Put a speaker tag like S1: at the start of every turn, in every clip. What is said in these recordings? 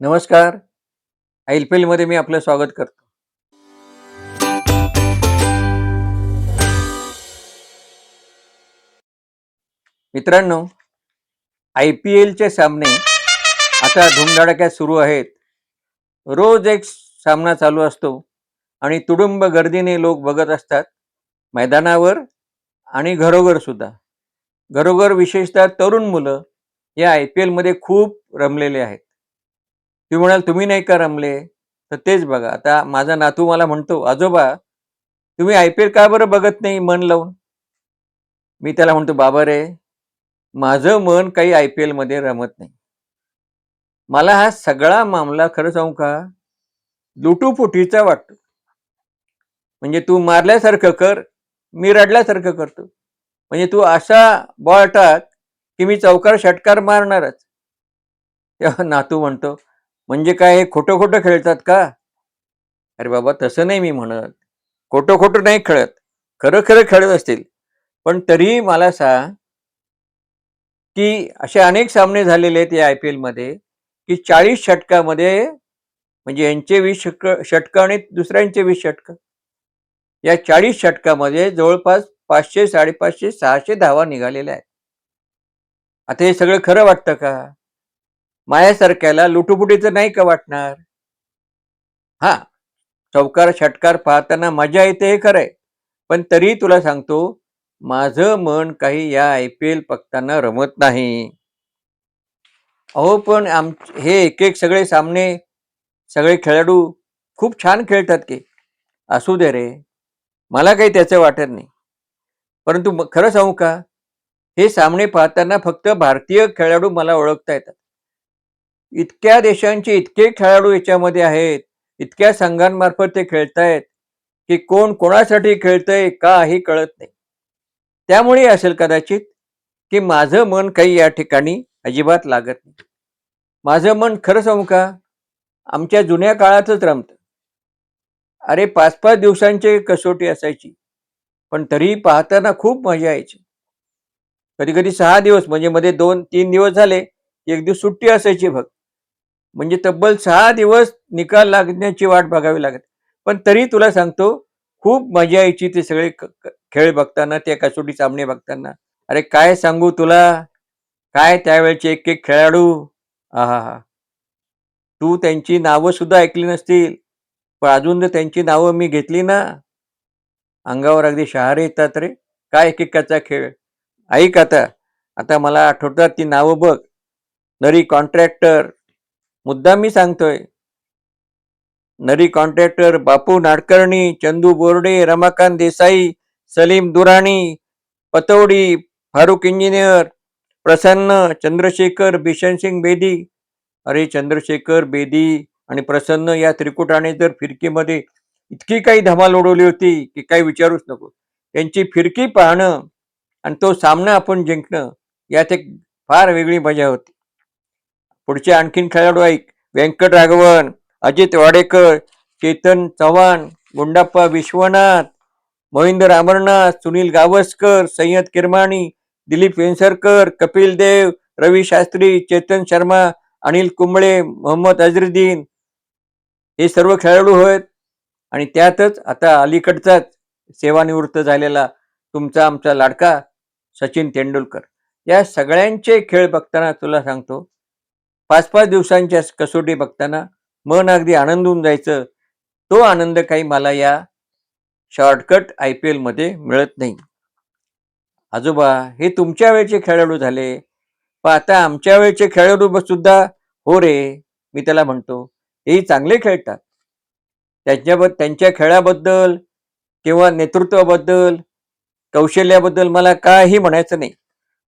S1: नमस्कार. आयलपेलमध्ये मी आपलं स्वागत करतो. मित्रांनो आय पी एलचे सामने आता धुमधडाक्यात सुरू आहेत. रोज एक सामना चालू असतो आणि तुडुंब गर्दीने लोक बघत असतात. मैदानावर आणि घरोघर सुद्धा. घरोघर विशेषतः तरुण मुलं या आय पी एलमध्ये खूप रमलेले आहेत. तुम्ही म्हणाल तुम्ही नाही का रमले? तर तेच बघा आता माझा नातू मला म्हणतो आजोबा तुम्ही आय पी एल का बरं बघत नाही मन लावून? मी त्याला म्हणतो बाबा रे माझं मन काही आय पी एलमध्ये रमत नाही. मला हा सगळा मामला खरं सांगू का? लुटूपुटीचा वाटतो. म्हणजे तू मारल्यासारखं कर मी रडल्यासारखं करतो. म्हणजे तू असा बॉल टाक की मी चौकार षटकार मारणारच. तेव्हा नातू म्हणतो म्हणजे काय हे खोटं खोटं खेळतात का? अरे बाबा तसं नाही मी म्हणत. खोटं खोटं नाही खेळत. खरं खरं खेळत असतील. पण तरीही मला सांग की असे अनेक सामने झालेले आहेत या आय पी एलमध्ये की चाळीस षटकामध्ये म्हणजे यांचे वीस षटक षटकं आणि दुसऱ्यांचे वीस षटकं. या चाळीस षटकामध्ये जवळपास पाचशे साडेपाचशे सहाशे धावा निघालेल्या आहेत. आता हे सगळं खरं वाटतं का? मायासारख्याला लुटुपुटीचं नाही का वाटणार? हा चौकार षटकार पाहताना मजा येते हे खरंय. पण तरी तुला सांगतो माझं मन काही या आय पी एल बघताना रमत नाही. अहो पण आम हे एक एक सगळे सामने सगळे खेळाडू खूप छान खेळतात की. असू दे रे मला काही त्याचं वाटत नाही. परंतु खरं सांगू का? हे सामने पाहताना फक्त भारतीय खेळाडू मला ओळखता येतात. इतक्या देशांचे इतके खेळाडू याच्यामध्ये आहेत इतक्या संघांमार्फत ते खेळतायत की कोण कोणासाठी खेळतंय काही कळत नाही. त्यामुळे असेल कदाचित की माझं मन काही या ठिकाणी अजिबात लागत नाही. माझं मन खरं सांगू का? आमच्या जुन्या काळातच रमतं. अरे पाच पाच दिवसांची कसोटी असायची पण तरी पाहताना खूप मजा यायची. कधी कधी सहा दिवस म्हणजे मध्ये दोन तीन दिवस झाले एक दिवस सुट्टी असायची बघ म्हणजे तब्बल सहा दिवस निकाल लागण्याची वाट बघावी लागत पण तरी तुला सांगतो खूप मजा यायची ते सगळे खेळ बघताना त्या कसोटी सामने बघताना. अरे काय सांगू तुला? काय त्यावेळेचे एक एक खेळाडू? आहा हा तू त्यांची नावं सुद्धा ऐकली नसतील पण अजून जर त्यांची नावं मी घेतली ना अंगावर अगदी शहारे येतात रे. काय एकेकाचा खेळ? ऐक आता. आता मला आठवतात ती नावं बघ. नरी कॉन्ट्रॅक्टर मुद्दा मी सांगतोय. नरी कॉन्ट्रॅक्टर बापू नाडकर्णी चंदू बोर्डे रमाकांत देसाई सलीम दुराणी पतौडी फारुख इंजिनियर प्रसन्न चंद्रशेखर बिशनसिंग बेदी. अरे चंद्रशेखर बेदी आणि प्रसन्न या त्रिकुटाने जर फिरकीमध्ये इतकी काही धमाल उडवली होती की काही विचारूच नको. त्यांची फिरकी पाहणं आणि तो सामना आपण जिंकणं यात एक फार वेगळी मजा होती. पुढचे आणखीन खेळाडू ऐक व्यंकट राघवन अजित वाडेकर चेतन चव्हाण गुंडाप्पा विश्वनाथ मोहिंदर अमरनाथ सुनील गावस्कर सय्यद किरमाणी दिलीप वेंसरकर कपिल देव रवी शास्त्री चेतन शर्मा अनिल कुंबळे मोहम्मद अजरुद्दीन. हे सर्व खेळाडू होत आणि त्यातच आता अलीकडचाच सेवानिवृत्त झालेला तुमचा आमचा लाडका सचिन तेंडुलकर. या सगळ्यांचे खेळ बघताना तुला सांगतो पाच पाच दिवसांच्या कसोटी बघताना मन अगदी आनंदून जायचं. तो आनंद काही मला या शॉर्टकट आय पी एलमध्ये मिळत नाही. आजोबा हे तुमच्या वेळचे खेळाडू झाले. पण आता आमच्या वेळचे खेळाडू सुद्धा हो रे मी त्याला म्हणतो. हेही चांगले खेळतात. त्यांच्याबद्दल त्यांच्या खेळाबद्दल किंवा नेतृत्वाबद्दल कौशल्याबद्दल मला काही म्हणायचं नाही.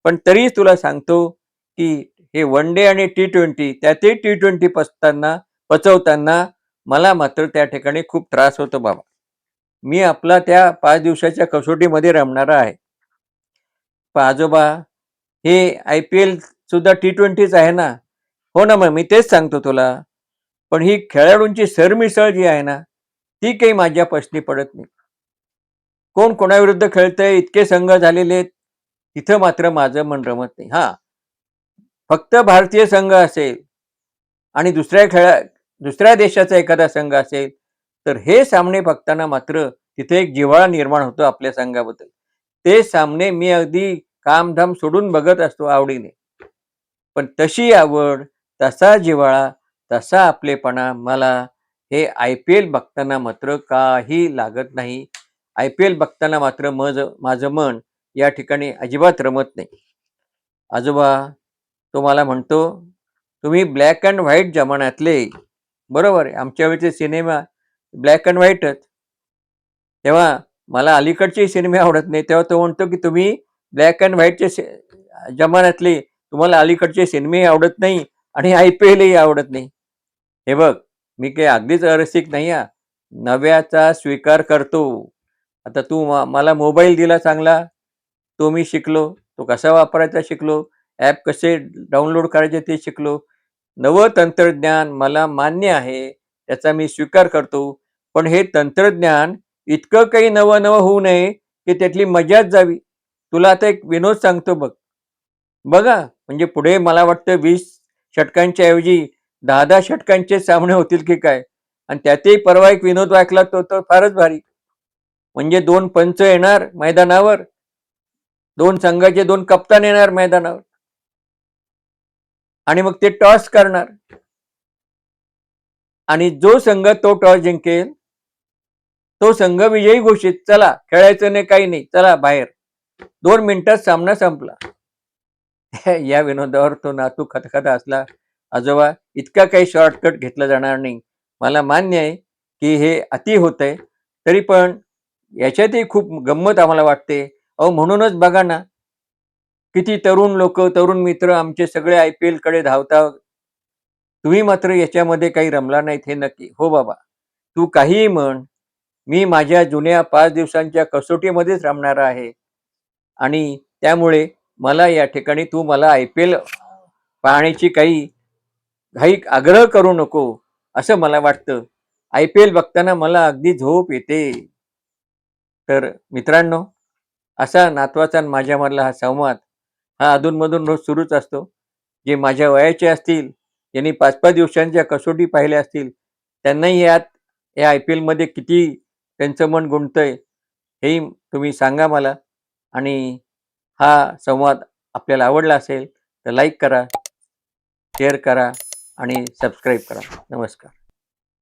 S1: पण तरी तुला सांगतो की हे वन डे आणि टी ट्वेंटी त्यातही टी ट्वेंटी पचताना पचवताना मला मात्र त्या ठिकाणी खूप त्रास होतो बाबा. मी आपला त्या पाच दिवसाच्या कसोटीमध्ये रमणारा आहे. आजोबा हे आय पी एल सुद्धा टी ट्वेंटीच आहे ना? हो ना मग मी तेच सांगतो तुला. पण ही खेळाडूंची सरमिसळ जी आहे ना ती काही माझ्या पसनी पडत नाही. कोण कोणाविरुद्ध खेळतंय इतके संघ झालेले आहेत तिथं मात्र माझं मन रमत नाही. हा फक्त भारतीय संघ असेल आणि दुसऱ्या खेळा दुसऱ्या देशाचा एखादा संघ असेल तर हे सामने बघताना मात्र तिथे एक जिव्हाळा निर्माण होतो आपल्या संघाबद्दल. ते सामने मी अगदी कामधाम सोडून बघत असतो आवडीने. पण तशी आवड तसा जिव्हाळा तसा आपलेपणा मला हे आय पी एल बघताना मात्र काही लागत नाही. आय पी एल बघताना मात्र मज माझं मन या ठिकाणी अजिबात रमत नाही. आजोबा तो मला म्हणतो तुम्ही ब्लॅक अँड व्हाईट जमान्यातले. बरोबर आहे आमच्या वेळचे सिनेमा ब्लॅक अँड व्हाईटच तेव्हा मला अलीकडचे सिनेमे आवडत नाही तेव्हा तो म्हणतो की तुम्ही ब्लॅक अँड व्हाईटचे जमान्यातले तुम्हाला अलीकडचे सिनेमेही आवडत नाही आणि आय पी एलही आवडत नाही. हे बघ मी काही अगदीच अरसिक नाही हा. नव्याचा स्वीकार करतो. आता तू मला मोबाईल दिला चांगला तो मी शिकलो तो कसा वापरायचा शिकलो ॲप कसे डाउनलोड करायचे ते शिकलो. नवं तंत्रज्ञान मला मान्य आहे त्याचा मी स्वीकार करतो. पण हे तंत्रज्ञान इतकं काही नवं नवं होऊ नये की त्यातली मजाच जावी. तुला आता एक विनोद सांगतो बघ. बघा म्हणजे पुढे मला वाटतं वीस षटकांच्या ऐवजी दहा दहा षटकांचे सामने होतील की काय? आणि त्यातही परवा एक विनोद ऐकला तो तर फारच भारी. म्हणजे दोन पंच येणार मैदानावर दोन संघाचे दोन कप्तान येणार मैदानावर. आणि मग ते टॉस करणार. आणि जो संघ तो टॉस जिंकेल तो संघ विजयी घोषित. चला खेळायचं नाही काही नाही. चला बाहेर. दोन मिनिटात सामना संपला. या विनोदावर तो नातू खतखता असला आजोबा इतका काही शॉर्टकट घेतला जाणार नाही. मला मान्य आहे की हे अति होत आहे तरी पण याच्यातही खूप गंमत आम्हाला वाटते. अहो म्हणूनच बघा ना किती तरुण लोक तरुण मित्र आमचे सगळे आय पी एलकडे धावता. तुम्ही मात्र याच्यामध्ये काही रमला नाहीत हे नक्की. हो बाबा. तू काहीही म्हण. मी माझ्या जुन्या पाच दिवसांच्या कसोटीमध्येच रमणार आहे. आणि त्यामुळे मला या ठिकाणी तू मला आय पी एल पाहण्याची काही घाई आग्रह करू नको असं मला वाटतं. आय पी एल बघताना मला अगदी झोप येते. तर मित्रांनो असा नातवाचा आणि माझ्यामधला हा संवाद हा अधूनमधून रोज सुरूच असतो. जे माझ्या वयाचे असतील यांनी पाच पाच दिवसांच्या कसोटी पाहिल्या असतील त्यांनाही यात या आय पी एलमध्ये किती त्यांचं मन गुंततंय हेही तुम्ही सांगा मला. आणि हा संवाद आपल्याला आवडला असेल तर लाईक करा शेअर करा आणि सबस्क्राईब करा. नमस्कार.